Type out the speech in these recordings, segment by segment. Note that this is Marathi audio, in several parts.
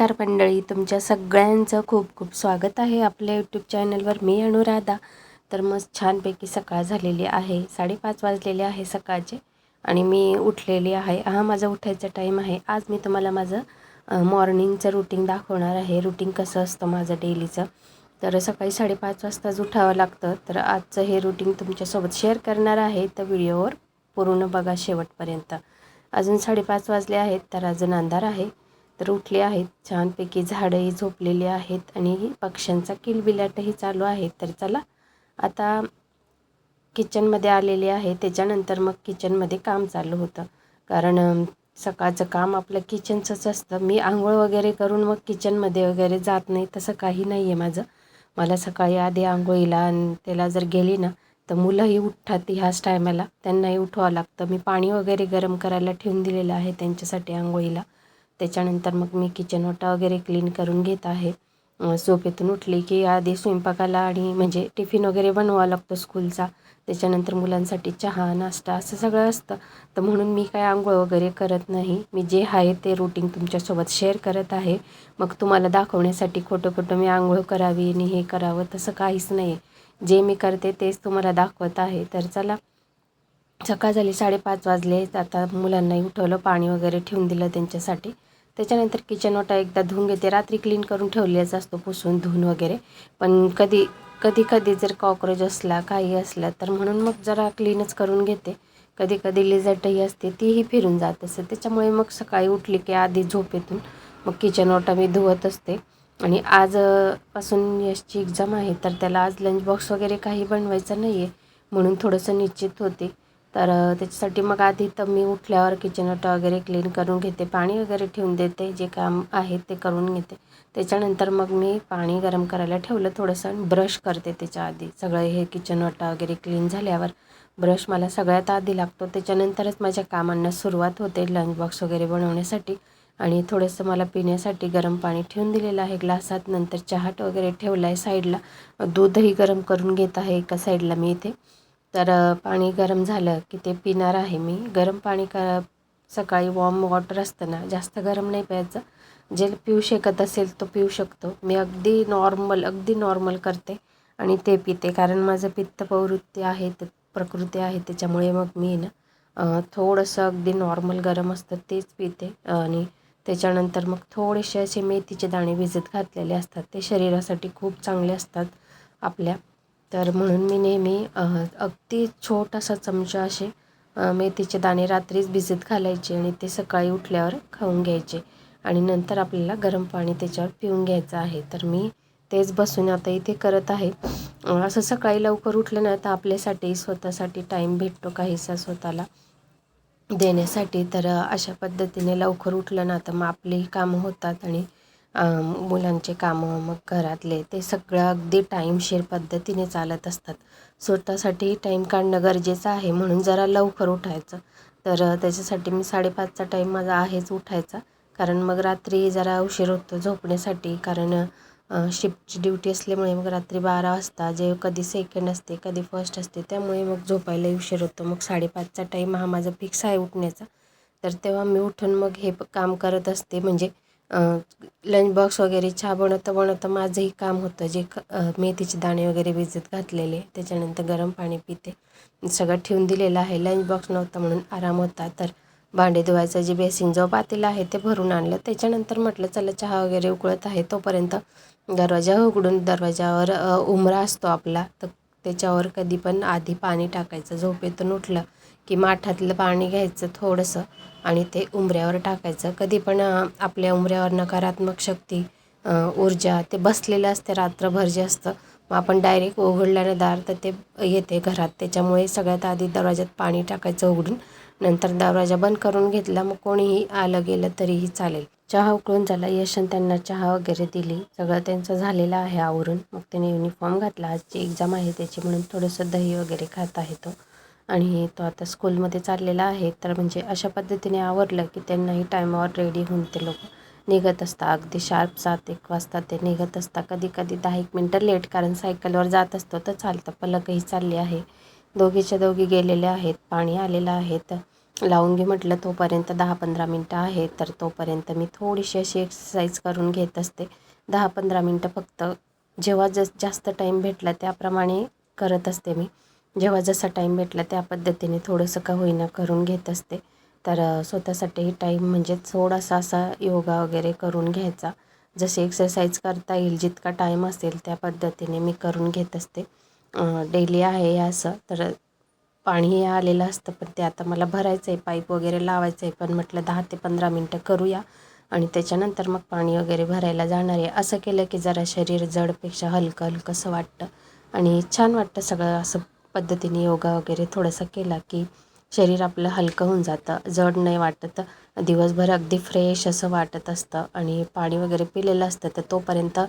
नमस्कार मंडळी तुमच्या सगळ्यांचं खूप खूप स्वागत आहे आपल्या यूट्यूब चॅनलवर मी अनुराधा. तर मस्त छानपैकी सकाळ झालेली आहे साडेपाच वाजलेले आहे सकाळचे आणि मी उठलेली आहे. हा माझा उठायचा टाईम आहे. आज मी तुम्हाला माझं मॉर्निंगचं रुटीन दाखवणार आहे. रुटीन कसं असतं माझं डेलीचं तर सकाळी साडेपाच वाजताच उठावं लागतं. तर आजचं हे रुटीन तुमच्यासोबत शेअर करणार आहे. तर व्हिडिओवर पूर्ण बघा शेवटपर्यंत. अजून साडेपाच वाजले आहेत तर अजून अंधार आहे. तर उठले आहेत. छानपैकी झाडंही झोपलेली आहेत आणि पक्ष्यांचा किलबिलाटही चालू आहे. तर चला आता किचनमध्ये आलेले आहे. त्याच्यानंतर मग किचनमध्ये काम चालू होतं. कारण सकाळचं काम आपलं किचनचंच असतं. मी आंघोळ वगैरे करून मग किचनमध्ये वगैरे जात नाही तसं काही नाही आहे माझं. मला सकाळी आधी आंघोळीला आणि त्याला जर गेली ना तर मुलंही उठतात ह्याच टायमाला त्यांनाही उठवावं लागतं. मी पाणी वगैरे गरम करायला ठेवून दिलेलं आहे त्यांच्यासाठी आंघोळीला. त्याच्यानंतर मग मी किचन ओटा वगैरे क्लीन करून घेत आहे. झोपेतून उठली की आधी स्वयंपाकाला आणि म्हणजे टिफिन वगैरे बनवावा लागतो स्कूलचा त्याच्यानंतर मुलांसाठी चहा नाश्ता असं सगळं असतं. तर म्हणून मी काय आंघोळ वगैरे करत नाही. मी जे आहे ते रुटीन तुमच्यासोबत शेअर करत आहे. मग तुम्हाला दाखवण्यासाठी खोटं खोटं मी आंघोळ करावी आणि हे करावं तसं काहीच नाही जे मी करते तेच तुम्हाला दाखवत आहे. तर चला सकाळ झाली साडेपाच वाजले. आता मुलांनाही उठवलं पाणी वगैरे ठेवून दिलं त्यांच्यासाठी. त्याच्यानंतर किचन ओटा एकदा धुवून घेते. रात्री क्लीन करून ठेवलेलाच असतो पुसून धुवून वगैरे. पण कधी कधी कधी जर कॉक्रोच असला काही असलं तर म्हणून मग जरा क्लीनच करून घेते. कधी कधी लिझटही असते तीही फिरून जात असते. त्याच्यामुळे मग सकाळी उठली की आधी झोपेतून मग किचन ओटा मी धुवत असते. आणि आजपासून यशची एक्झाम आहे तर त्याला आज लंच बॉक्स वगैरे काही बनवायचं नाही आहे म्हणून थोडंसं निश्चित होते. तर त्याच्यासाठी मग आधी तर मी उठल्यावर किचन वगैरे क्लीन करून घेते पाणी वगैरे ठेवून देते जे काम आहे ते करून घेते. त्याच्यानंतर मग मी पाणी गरम करायला ठेवलं थोडंसं ब्रश करते त्याच्या आधी. सगळं हे किचन वटा वगैरे क्लीन झाल्यावर ब्रश मला सगळ्यात आधी लागतो. त्याच्यानंतरच माझ्या कामांना सुरुवात होते लंच बॉक्स वगैरे बनवण्यासाठी. आणि थोडंसं मला पिण्यासाठी गरम पाणी ठेवून दिलेलं आहे. ग्लासात नंतर चहाट वगैरे ठेवला आहे साईडला. दूधही गरम करून घेत आहे एका साईडला मी इथे. तर पाणी गरम झालं की ते पिणार आहे मी. गरम पाणी क सकाळी वॉर्म वॉटर असतं ना जास्त गरम नाही प्यायचं. जे पिऊ शकत असेल तो पिऊ शकतो. मी अगदी नॉर्मल अगदी नॉर्मल करते आणि ते पिते. कारण माझं पित्त प्रवृत्ती आहे ते प्रकृती आहे त्याच्यामुळे मग मी ना थोडंसं अगदी नॉर्मल गरम असतं तेच पिते. आणि त्याच्यानंतर मग थोडेसे असे मेथीचे दाणे भिजत घातलेले असतात. ते शरीरासाठी खूप चांगले असतात आपल्या. तर म्हणून मी नेहमी अगदी छोटासा चमचा असे मेथीचे दाणे रात्रीच भिजत घालायचे आणि ते सकाळी उठल्यावर खाऊन घ्यायचे. आणि नंतर आपल्याला गरम पाणी त्याच्यावर पिऊन घ्यायचं आहे. तर मी तेच बसून आता इथे करत आहे. असं सकाळी लवकर उठलं ना तर आपल्यासाठी स्वतःसाठी टाईम भेटतो काहीसा स्वतःला देण्यासाठी. तर अशा पद्धतीने लवकर उठलं ना तर मग आपलेही कामं होतात आणि मुलांचे कामं मग घरातले ते सगळं अगदी टाईमशीर पद्धतीने चालत असतात. स्वतःसाठी टाईम काढणं गरजेचं आहे म्हणून जरा लवकर उठायचं. तर त्याच्यासाठी मी साडेपाचचा टाईम माझा आहेच उठायचा. कारण मग रात्री जरा उशीर होतो झोपण्यासाठी. कारण शिफ्टची ड्युटी असल्यामुळे मग रात्री बारा वाजता जे कधी सेकंड असते कधी फर्स्ट असते त्यामुळे मग झोपायला उशीर होतो. मग साडेपाचचा टाईम हा माझा फिक्स आहे उठण्याचा. तर तेव्हा मी उठून मग हे काम करत असते. म्हणजे लंच बॉक्स वगैरे चहा बनवता बनवता माझंही काम होतं. जे मेथीचे दाणे वगैरे भिजत घातलेले त्याच्यानंतर गरम पाणी पिते. सगळं ठेवून दिलेलं आहे. लंच बॉक्स नव्हता म्हणून आराम होता. तर भांडे धुवायचं जे बेसिन जो पातेलं आहे ते भरून आणलं. त्याच्यानंतर म्हटलं चला चहा वगैरे उकळत आहे. तोपर्यंत दरवाजा उघडून दरवाजावर उमरा असतो आपला. तर त्याच्यावर कधी पण आधी पाणी टाकायचं. झोपेतून उठलं की माठातलं पाणी घ्यायचं थोडंसं आणि ते उंबऱ्यावर टाकायचं. कधी पण आपल्या उंबऱ्यावर नकारात्मक शक्ती ऊर्जा ते बसलेलं असते रात्रभर जे असतं. मग आपण डायरेक्ट उघडल्यानं दार तर ते येते घरात. त्याच्यामुळे सगळ्यात आधी दरवाज्यात पाणी टाकायचं उघडून नंतर दरवाजा बंद करून घेतला मग कोणीही आलं गेलं तरीही चालेल. चहा उकळून झाला यशन त्यांना चहा वगैरे दिली. सगळं त्यांचं झालेलं आहे आवरून. मग त्याने युनिफॉर्म घातला. आजची एक्झाम आहे त्याची म्हणून थोडंसं दही वगैरे खात आहे तो. आणि तो आता स्कूलमध्ये चाललेला आहे. तर म्हणजे अशा पद्धतीने आवरलं की त्यांनाही टायमावर रेडी होऊन ते लोक निघत असतात. अगदी शार्प सात एक वाजता ते निघत असतात. कधी कधी दहा एक मिनटं लेट कारण सायकलवर जात असतो तर चालतं. पलकही चालली आहे. दोघीच्या दोघी गेलेले आहेत. पाणी आलेलं आहे. तर लावून घे म्हटलं तोपर्यंत दहा पंधरा मिनटं आहे तर तोपर्यंत मी थोडीशी अशी एक्सरसाइज करून घेत असते. दहा पंधरा मिनटं फक्त जेव्हा जस जास्त टाईम भेटला त्याप्रमाणे करत असते मी. जेव्हा जसा टाईम भेटला त्या पद्धतीने थोडंसं का होईना करून घेत असते. तर स्वतःसाठी टाईम म्हणजे थोडासा असा योगा वगैरे करून घ्यायचा. जसे एक्सरसाइज करता येईल जितका टाईम असेल त्या पद्धतीने मी करून घेत असते. डेली आहे असं. तर पाणी आलेलं असतं पण ते आता मला भरायचं आहे पाईप वगैरे लावायचं आहे पण म्हटलं दहा ते पंधरा मिनटं करूया. आणि त्याच्यानंतर मग पाणी वगैरे भरायला जाणार आहे. असं केलं की जरा शरीर जडपेक्षा हलकं हलकंसं वाटतं. आणि छान वाटतं सगळं असं पद्धतीने योगा वगैरे थोडंसं केला की शरीर आपलं हलकं होऊन जातं जड नाही वाटत. दिवसभर अगदी फ्रेश असं वाटत असतं आणि पाणी वगैरे पिलेलं असतं तर तोपर्यंत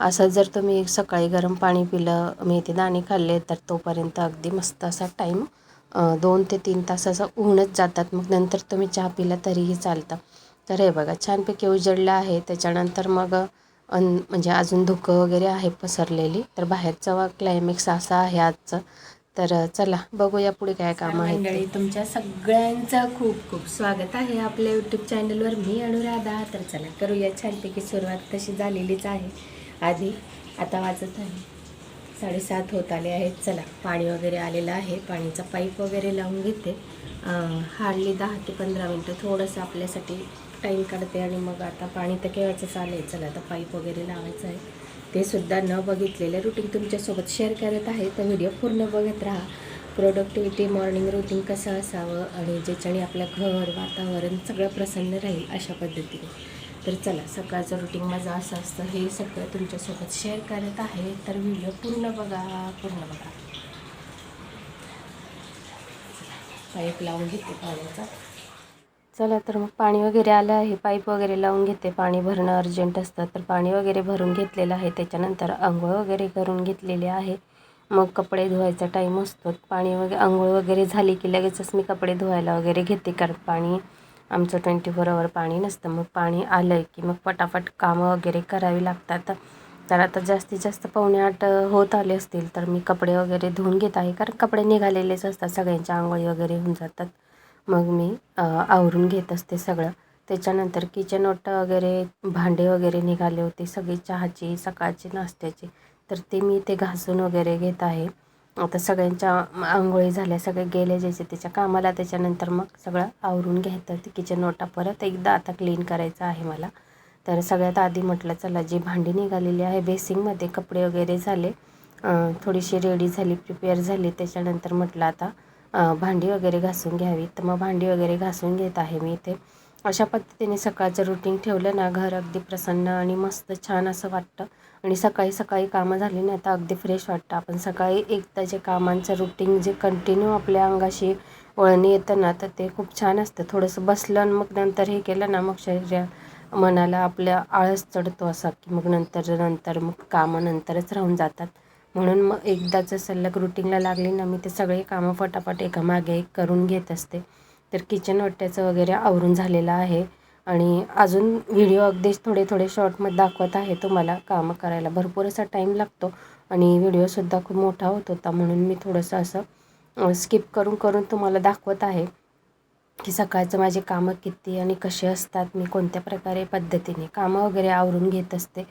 असं जर तुम्ही सकाळी गरम पाणी पिलं मेथी दाणे खाल्ले तर तोपर्यंत अगदी मस्त असा टाईम दोन ते तीन तास असं होऊनच जातात. मग नंतर तुम्ही चहा पिला तरीही चालतं. तर हे बघा छानपैकी उजळलं आहे. त्याच्यानंतर मग अन म्हणजे अजून धुकं वगैरे आहे पसरलेली. तर बाहेरचा वा क्लायमॅक्स असा आहे आजचं. तर चला बघूया पुढे काय काम आहे मंडळी तुमच्या सगळ्यांचं खूप खूप स्वागत आहे आपल्या यूट्यूब चॅनलवर मी अनुराधा. तर चला करूया छानपैकी सुरुवात. तशी झालेलीच आहे. आधी आता वाजत आहे. साडेसात होत आले आहेत. चला पाणी वगैरे आलेलं आहे. पाणीचा पाईप वगैरे लावून घेते. हार्डली दहा ते पंधरा मिनटं थोडंसं आपल्यासाठी टाईम काढते आणि मग आता पाणी तर केव्हाचं चालेल चला आता पाईप वगैरे लावायचं आहे. ते सुद्धा न बघितलेलं रुटीन तुमच्यासोबत शेअर करत आहे. तर व्हिडिओ पूर्ण बघत राहा. प्रोडक्टिव्हिटी मॉर्निंग रुटीन कसं असावं आणि ज्याच्याने आपलं घर वातावरण सगळं प्रसन्न राहील अशा पद्धतीने. तर चला सकाळचं रुटीन माझं असं असतं. हे सगळं तुमच्यासोबत शेअर करत आहे. तर व्हिडिओ पूर्ण बघा पूर्ण बघा. पाईप लावून घेते पाण्याचा. चला तर मग पाणी वगैरे आलं आहे. पाईप वगैरे लावून घेते. पाणी भरणं अर्जंट असतं. तर पाणी वगैरे भरून घेतलेलं आहे. त्याच्यानंतर आंघोळ वगैरे करून घेतलेले आहे. मग कपडे धुवायचा टाईम असतो. पाणी वगैरे आंघोळ वगैरे झाली की लगेचच मी कपडे धुवायला वगैरे घेते. कारण पाणी आमचं ट्वेंटी फोर आवर पाणी नसतं. मग पाणी आलं आहे की मग पटापट कामं वगैरे करावी लागतात. तर आता जास्तीत जास्त पावणे आठ होत आले असतील तर मी कपडे वगैरे धुवून घेत आहे. कारण कपडे निघालेलेच असतात. सगळ्यांच्या आंघोळी वगैरे होऊन जातात. मग मी आवरून घेत असते सगळं. त्याच्यानंतर किचन ओटा वगैरे भांडे वगैरे निघाले होते सगळी चहाची सकाळची नाश्त्याची. तर ते मी ते घासून वगैरे घेत आहे. आता सगळ्यांच्या आंघोळी झाल्या सगळे गेले ज्याचे त्याच्या कामाला. त्याच्यानंतर मग सगळं आवरून घ्यायचं ते किचन ओटा परत एकदा आता क्लीन करायचं आहे मला. तर सगळ्यात आधी म्हटलं चला जी भांडी निघालेली आहे बेसिंगमध्ये कपडे वगैरे झाले थोडीशी रेडी झाली प्रिपेअर झाली. त्याच्यानंतर म्हटलं आता भांडी वगैरे घासून घ्यावी तर मग भांडी वगैरे घासून घेत आहे मी इथे. अशा पद्धतीने सकाळचं रुटीन ठेवलं ना घर अगदी प्रसन्न आणि मस्त छान असं वाटतं. आणि सकाळी सकाळी कामं झाली ना तर अगदी फ्रेश वाटतं. आपण सकाळी एकदा जे कामांचं रुटीन जे कंटिन्यू आपल्या अंगाशी वळणी येतं ना तर ते खूप छान असतं. थोडंसं बसलं आणि मग नंतर हे केलं ना मग शरीर मनाला आपल्या आळस चढतो असा की मग नंतर नंतर मग कामं नंतरच राहून जातात. म्हणून मग एकदाचं सलग रुटीनला लागली ना मी ते सगळे कामं फटाफट एकामागे एक करून घेत असते. तर किचन ओट्याचं वगैरे आवरून झालेलं आहे. आणि अजून व्हिडिओ अगदीच थोडे थोडे शॉर्टमध्ये दाखवत आहे तुम्हाला. कामं करायला भरपूर असा टाईम लागतो. आणि व्हिडिओसुद्धा खूप मोठा होत होता म्हणून मी थोडंसं असं स्किप करून करून तुम्हाला दाखवत आहे की सकाळचं माझे कामं किती आणि कसे असतात मी कोणत्या प्रकारे पद्धतीने कामं वगैरे आवरून घेत असते.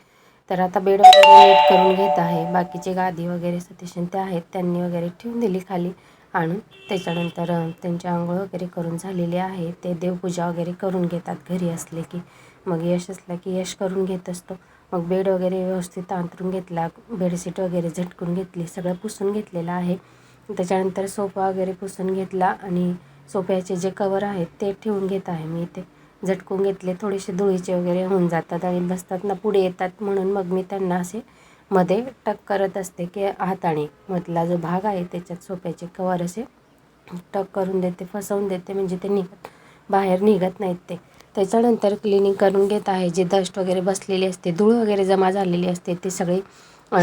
तर आता बेड वगैरे नीट करून घेत आहे. बाकीचे गादी वगैरे सतीशन ते आहेत त्यांनी वगैरे ठेवून दिली खाली आणून. त्याच्यानंतर त्यांची आंघोळ वगैरे करून झालेली आहे. ते देवपूजा वगैरे करून घेतात घरी असले की. मग यश असला की यश करून घेत असतो. मग बेड वगैरे व्यवस्थित अंतरून घेतला बेडशीट वगैरे झटकून घेतली सगळं पुसून घेतलेलं आहे. त्याच्यानंतर सोफा वगैरे पुसून घेतला आणि सोफ्याचे जे कवर आहेत ते ठेवून घेत आहे मी इथे. झटकून घेतले थोडेसे धुळीचे वगैरे होऊन जातात आणि बसतात ना पुढे येतात म्हणून मग मी त्यांना असे मध्ये टक करत असते की हाताने. मधला जो भाग आहे त्याच्यात सोप्याचे कवर असे टक करून देते फसवून देते म्हणजे ते निघत बाहेर निघत नाहीत ते. त्याच्यानंतर क्लिनिंग करून घेत आहे. जे डस्ट वगैरे बसलेली असते धूळ वगैरे जमा झालेली असते ते सगळे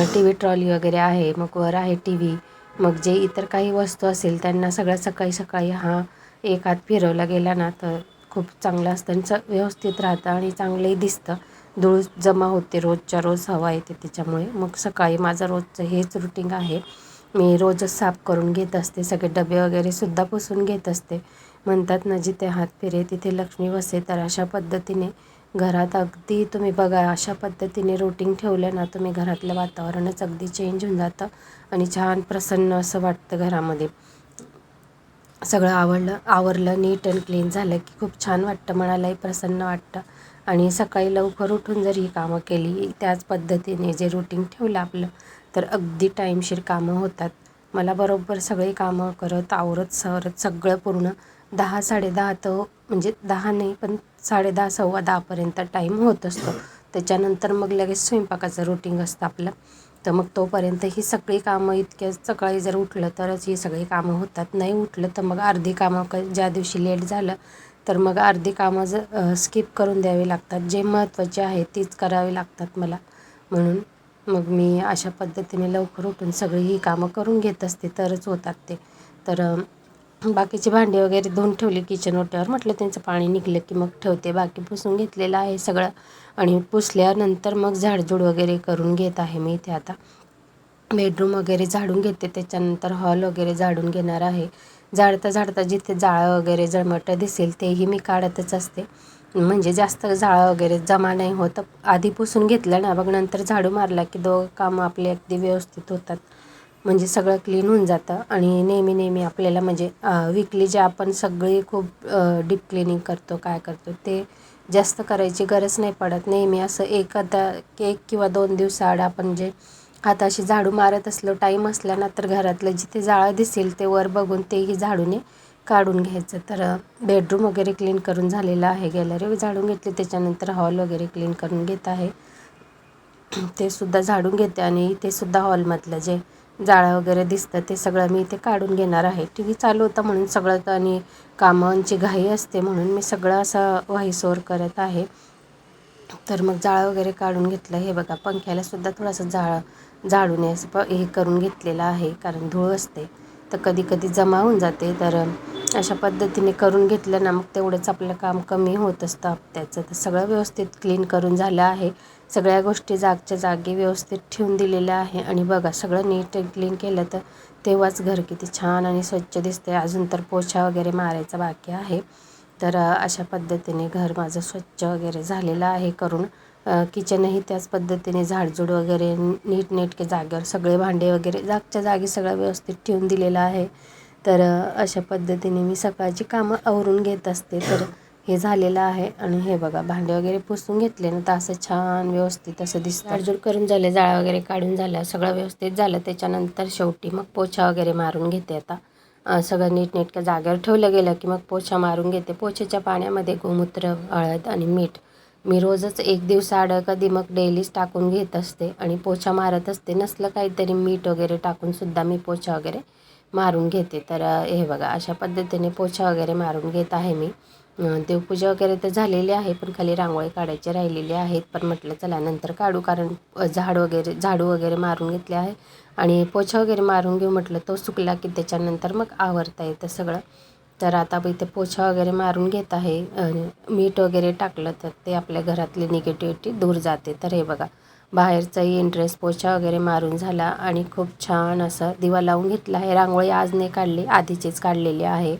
टी व्ही ट्रॉली वगैरे आहे मग वर आहे टी व्ही मग जे इतर काही वस्तू असेल त्यांना सगळ्या सकाळी सकाळी हा एक हात फिरवला गेला ना तर खूप चांगलं असतं आणि च व्यवस्थित राहतं आणि चांगलंही दिसतं. धूळ जमा होते रोजच्या रोज हवा येते त्याच्यामुळे. मग सकाळी माझं रोजचं हेच रुटीन आहे. मी रोजच साफ करून घेत असते. सगळे डबे वगैरे सुद्धा पुसून घेत असते. म्हणतात ना जिथे हात फिरे तिथे लक्ष्मी वसे तर अशा पद्धतीने घरात अगदी तुम्ही बघा अशा पद्धतीने रुटीन ठेवलं ना तुम्ही घरातलं वातावरणच अगदी चेंज होऊन जातं आणि छान प्रसन्न असं वाटतं घरामध्ये. सगळं आवडलं आवरलं नीट अँड क्लीन झालं की खूप छान वाटतं मनालाही प्रसन्न वाटतं. आणि सकाळी लवकर उठून जर ही कामं केली त्याच पद्धतीने जे रुटीन ठेवलं आपलं तर अगदी टाईमशीर कामं होतात. मला बरोबर सगळी कामं करत आवरत सवरत सगळं पूर्ण दहा साडेदहा तर म्हणजे दहा नाही पण साडेदहा सव्वा दहापर्यंत टाईम होत असतो. त्याच्यानंतर मग लगेच स्वयंपाकाचं रुटीन असतं आपलं. तर मग तोपर्यंत ही सगळी कामं इतक्या सकाळी जर उठलं तरच ही सगळी कामं होतात. नाही उठलं तर मग अर्धी कामं क ज्या दिवशी लेट झालं तर मग अर्धी कामं ज स्किप करून द्यावी लागतात. जे महत्त्वाचे आहे तीच करावी लागतात मला. म्हणून मग मी अशा पद्धतीने लवकर उठून सगळी ही कामं करून घेत असते. तरच होतात ते. तर बाकीची भांडी वगैरे धुवून ठेवली किचन ओट्यावर म्हटलं त्यांचं पाणी निघलं की मग ठेवते. बाकी पुसून घेतलेलं आहे सगळं. आणि पुसल्यानंतर मग झाडझूड वगैरे करून घेत आहे मी इथे आता. बेडरूम वगैरे झाडून घेते. त्याच्यानंतर हॉल वगैरे झाडून घेणार आहे. झाडता झाडता जिथे जाळं वगैरे जळमटं दिसेल तेही मी काढतच असते. म्हणजे जास्त जाळं वगैरे जमा नाही होत. आधी पुसून घेतलं ना बघ नंतर झाडू मारला की दोघं कामं आपले अगदी व्यवस्थित होतात. म्हणजे सगळं क्लीन होऊन जातं आणि नेहमी नेहमी आपल्याला म्हणजे विकली जे आपण सगळी खूप डीप क्लिनिंग करतो काय करतो ते जास्त करायची गरज नाही पडत. नेहमी असं एखादा एक किंवा दोन दिवसाआड आपण जे हाताशी झाडू मारत असलो टाईम असला ना तर घरातलं जिथे जाळं दिसेल ते वर बघून तेही झाडूने काढून घ्यायचं. तर बेडरूम वगैरे क्लीन करून झालेलं आहे. गॅलरी झाडून घेतली त्याच्यानंतर हॉल वगैरे क्लीन करून घेत आहे. ते सुद्धा झाडून घेते आणि ते सुद्धा हॉलमधलं जे जाळं वगैरे दिसतं ते सगळं मी इथे काढून घेणार आहे. टी व्ही चालू होतं म्हणून सगळं आणि कामांची घाई असते म्हणून मी सगळं असं व्हाईसवर करत आहे. तर मग जाळं वगैरे काढून घेतलं. हे बघा पंख्याला सुद्धा थोडंसं जाळं झाडून असं प हे करून घेतलेलं आहे कारण धूळ असते. तर कधी कधी जमा होऊन जाते. तर अशा पद्धतीने करून घेतलं ना मग तेवढंच आपलं काम कमी होत असतं हप्त्याचं. तर सगळं व्यवस्थित क्लीन करून झालं आहे. सगळ्या गोष्टी जागच्या जागी व्यवस्थित ठेवून दिलेल्या आहे. आणि बघा सगळं नीट क्लीन केलं तर तेव्हाच घर किती छान आणि स्वच्छ दिसते अजून तर पोछा वगैरे मारायचा बाकी आहे. तर अशा पद्धतीने घर माझं स्वच्छ वगैरे झालेलं आहे करून. किचनही त्याच पद्धतीने झाडझूड वगैरे नीटनेटके जागेवर सगळे भांडे वगैरे जागच्या जागी सगळं व्यवस्थित ठेवून दिलेलं आहे. तर अशा पद्धतीने मी सकाळची कामं आवरून घेत असते. तर हे झालेलं आहे. आणि हे बघा भांडे वगैरे पुसून घेतले ना तर असं छान व्यवस्थित असं दिसतं. झाडझूड करून झाले जाळं वगैरे काढून झालं सगळं व्यवस्थित झालं. त्याच्यानंतर शेवटी मग पोछा वगैरे मारून घेते आता. सगळं नीटनेटक्या जागेवर ठेवलं गेलं की मग पोछा मारून घेते. पोछेच्या पाण्यामध्ये गोमूत्र हळद आणि मीठ. मी रोजच एक दिवस आड कधी मग डेलीच टाकून घेत असते. आणि पोछा मारत असते. नसलं काहीतरी मीठ वगैरे टाकूनसुद्धा मी पोछा वगैरे मारून घेते. तर हे बघा अशा पद्धतीने पोछा वगैरे मारून घेत आहे मी. देवपूजा वगैरे तर झालेली आहे पण खाली रांगोळी काढायची राहिलेली आहेत. पण म्हटलं चला नंतर काढू कारण झाड वगैरे झाडू वगैरे मारून घेतले आहे. आणि पोछा वगैरे मारून घेऊ म्हटलं तो सुकला की त्याच्यानंतर मग आवरता येतं सगळं. तर आता इथे पोछा वगैरे मारून घेत आहे. मीठ वगैरे टाकलं तर ते आपल्या घरातली निगेटिव्हिटी दूर जाते. तर हे बघा बाहेरचाही इंटरेस्ट पोछा वगैरे मारून झाला आणि खूप छान असं दिवा लावून घेतला आहे. रांगोळी आज नाही काढली आधीचीच काढलेली आहे.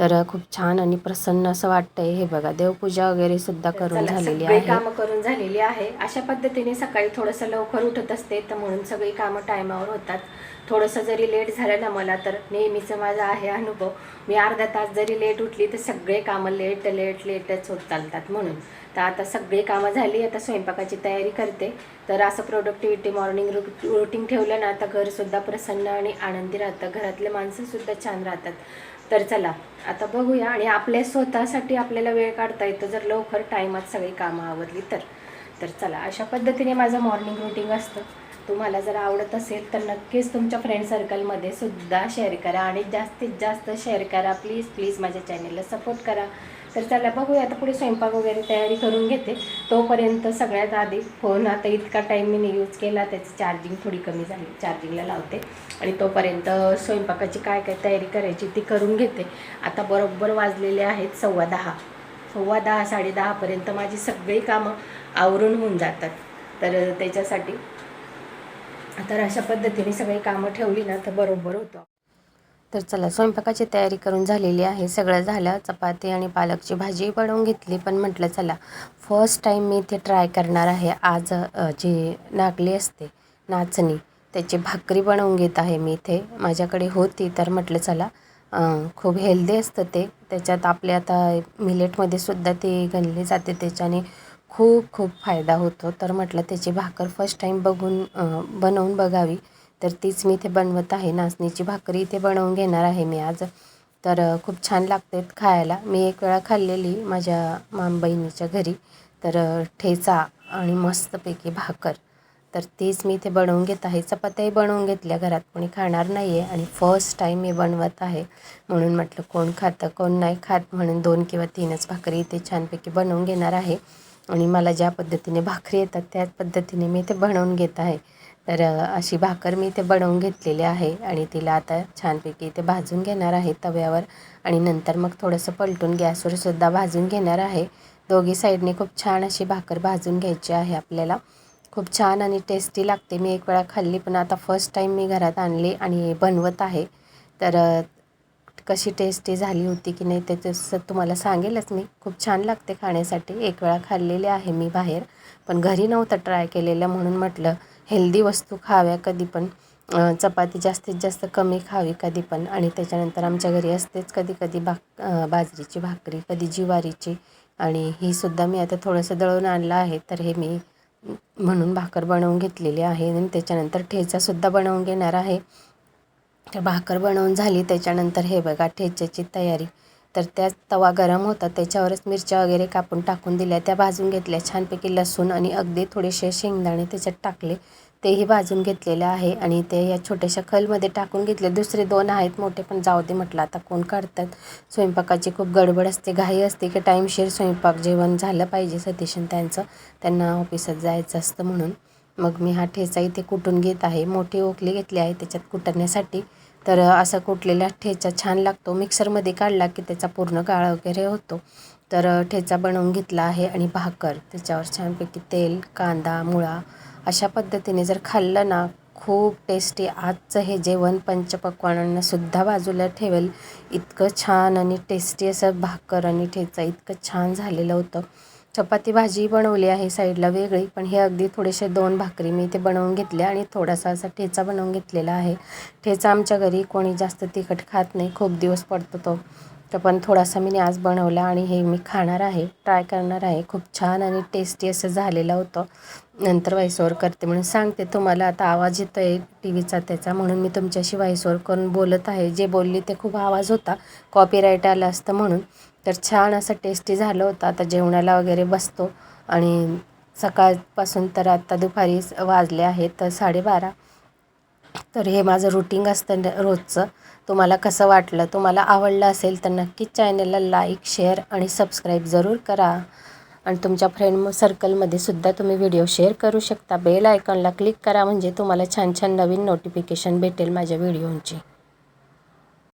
तर खूप छान आणि प्रसन्न असं वाटतंय. हे बघा देवपूजा वगैरे सुद्धा करून झालेली आहे. कामं करून झालेली आहे. अशा पद्धतीने सकाळी थोडंसं लवकर उठत असते तर म्हणून सगळी कामं टायमावर होतात. थोडंसं जरी लेट झालं ना मला तर नेहमीचं माझा आहे अनुभव. मी अर्धा तास जरी लेट उठली तर सगळे कामं लेट लेट लेटच होत चालतात म्हणून. तर आता सगळी कामं झाली आता स्वयंपाकाची तयारी करते. तर असं प्रोडक्टिव्हिटी मॉर्निंग रु रुटीन ठेवलं ना आता घरसुद्धा प्रसन्न आणि आनंदी राहतं. घरातले माणसंसुद्धा छान राहतात. तर चला आता बघूया. आणि आपल्या स्वतःसाठी आपल्याला वेळ काढता येतो जर लवकर टाईमात सगळी कामं आवरली तर. तर चला अशा पद्धतीने माझं मॉर्निंग रुटीन असतं. तुम्हाला जर आवडत असेल तर नक्कीच तुमच्या फ्रेंड सर्कलमध्ये सुद्धा शेअर करा. आणि जास्तीत जास्त शेअर करा. प्लीज प्लीज माझ्या चॅनेलला सपोर्ट करा. तर चला बघूया आता पुढे स्वयंपाक वगैरे तयारी करून घेते. तोपर्यंत सगळ्यात आधी फोन आता इतका टाईम मी यूज केला त्याची चार्जिंग थोडी कमी झाली. चार्जिंगला लावते. आणि तोपर्यंत स्वयंपाकाची काय काय तयारी करायची ती करून घेते. आता बरोबर वाजलेले आहेत सव्वा दहा. सव्वा दहा साडे दहापर्यंत माझी सगळी कामं आवरून होऊन जातात. तर त्याच्यासाठी तर अशा पद्धतीने सगळी कामं ठेवली ना तर बरोबर होतं. तर चला स्वयंपाकाची तयारी करून झालेली आहे. सगळं झालं चपाती आणि पालकची भाजी बनवून घेतली. पण म्हटलं चला फर्स्ट टाईम मी इथे ट्राय करणार आहे. आज जी नागली असते नाचणी त्याची भाकरी बनवून घेत आहे मी इथे. माझ्याकडे होती तर म्हटलं चला खूप हेल्दी असतं ते. त्याच्यात आपले आता मिलेटमध्ये सुद्धा ते गणले जाते. त्याच्याने खूप खूप फायदा होतो. तर म्हटलं त्याची भाकर फर्स्ट टाईम बघून बनवून बघावी. तर तीच मी इथे बनवत आहे. नाचणीची भाकरी इथे बनवून घेणार आहे मी आज. तर खूप छान लागते खायला. मी एक वेळा खाल्लेली माझ्या मामबहिणीच्या घरी. तर ठेचा आणि मस्तपैकी भाकर. तर तीच मी इथे बनवून घेत आहे. चपात्याही बनवून घेतल्या घरात. कोणी खाणार नाही आहे आणि फर्स्ट टाईम मी बनवत आहे. म्हणून म्हटलं कोण खातं कोण नाही खात म्हणून दोन किंवा तीनच भाकरी इथे छानपैकी बनवून घेणार आहे. आणि मला ज्या पद्धतीने भाकरी येतात त्याच पद्धतीने मी इथे बनवून घेत आहे. तर अशी भाकर मी इथे बनवून घेतलेली आहे आणि तिला आता छानपैकी इथे भाजून घेणार आहे तव्यावर आणि नंतर मग थोडंसं पलटून गॅसवर सुद्धा भाजून घेणार आहे. दोघी साईडने खूप छान अशी भाकर भाजून घ्यायची आहे आपल्याला. खूप छान आणि टेस्टी लागते. मी एक वेळा खाल्ली पण आता फर्स्ट टाईम मी घरात आणली आणि बनवत आहे. तर कशी टेस्टी झाली होती की नाही ते तसं तुम्हाला सांगेलच मी. खूप छान लागते खाण्यासाठी. एक वेळा खाल्लेली आहे मी बाहेर पण घरी नव्हतं ट्राय केलेलं म्हणून म्हटलं हेल्दी वस्तू खाव्या कधी पण. चपाती जास्तीत जास्त कमी खावी कधी पण. आणि त्याच्यानंतर आमच्या घरी असतेच कधी कधी भाक बाजरीची भाकरी कधी ज्वारीची. आणि ही सुद्धा मी आता थोडंसं दळून आणलं आहे. तर हे मी म्हणून भाकर बनवून घेतलेली आहे. आणि त्याच्यानंतर ठेचासुद्धा बनवून घेणार आहे. तर भाकर बनवून झाली. त्याच्यानंतर हे बघा ठेच्याची तयारी. तर त्यात तवा गरम होता त्याच्यावरच मिरच्या वगैरे कापून टाकून दिल्या. त्या भाजून घेतल्या छानपैकी लसूण आणि अगदी थोडेसे शेंगदाणे त्याच्यात टाकले. तेही भाजून घेतलेले आहे आणि ते या छोट्याशा खलमध्ये टाकून घेतले. दुसरे दोन आहेत मोठे पण जाऊ दे म्हटलं आता कोण काढतात स्वयंपाकाची खूप गडबड असते घाई असते की टाईमशीर स्वयंपाक जेवण झालं पाहिजे सतीशन त्यांचं. त्यांना ऑफिसात जायचं असतं म्हणून. मग मी हा ठेचा इथे कुटून घेत आहे? मोठी ओकली घेतली आहे त्याच्यात कुटण्यासाठी. तर असा कुटलेला ठेचा छान लागतो. मिक्सरमध्ये काढला की त्याचा पूर्ण काळा वगैरे होतो. तर ठेचा बनवून घेतला आहे आणि भाकर. त्याच्यावर छानपैकी तेल कांदा मुळा अशा पद्धतीने जर खाल्लं ना खूप टेस्टी आजचं हे जेवण पंचपक्वानांनासुद्धा बाजूला ठेवेल. इतकं छान आणि टेस्टी असं भाकर आणि ठेचा इतकं छान झालेलं होतं. चपाती भाजी बनवली आहे साईडला वेगळी पण हे अगदी थोडेसे दोन भाकरी मी इथे बनवून घेतल्या आणि थोडासा असा ठेचा बनवून घेतलेला आहे. ठेचा आमच्या घरी कोणी जास्त तिखट खात नाही खूप दिवस पडतो तो. तर पण थोडासा मी आज बनवला आणि हे मी खाणार आहे ट्राय करणार आहे. खूप छान आणि टेस्टी असं झालेलं होतं. नंतर व्हॉइसओवर करते म्हणून सांगते तुम्हाला आता आवाज येतो आहे टी व्हीचा त्याचा म्हणून मी तुमच्याशी व्हॉइसओवर करून बोलत आहे. जे बोलली ते खूप आवाज होता कॉपीराईट आलं असतं म्हणून. तर छान असं टेस्टी झालं होतं. आता जेवणाला वगैरे बसतो. आणि सकाळपासून तर आत्ता दुपारी वाजले आहेत तर साडेबारा. तर हे माझं रुटीन असतं रोजचं. तुम्हाला कसं वाटलं तुम्हाला आवडलं असेल तर नक्कीच चॅनलला लाईक शेअर आणि सबस्क्राईब जरूर करा. आणि तुमच्या फ्रेंड सर्कलमध्ये सुद्धा तुम्ही व्हिडिओ शेअर करू शकता. बेल आयकॉनला क्लिक करा म्हणजे तुम्हाला छान छान नवीन नोटिफिकेशन भेटेल माझ्या व्हिडिओंची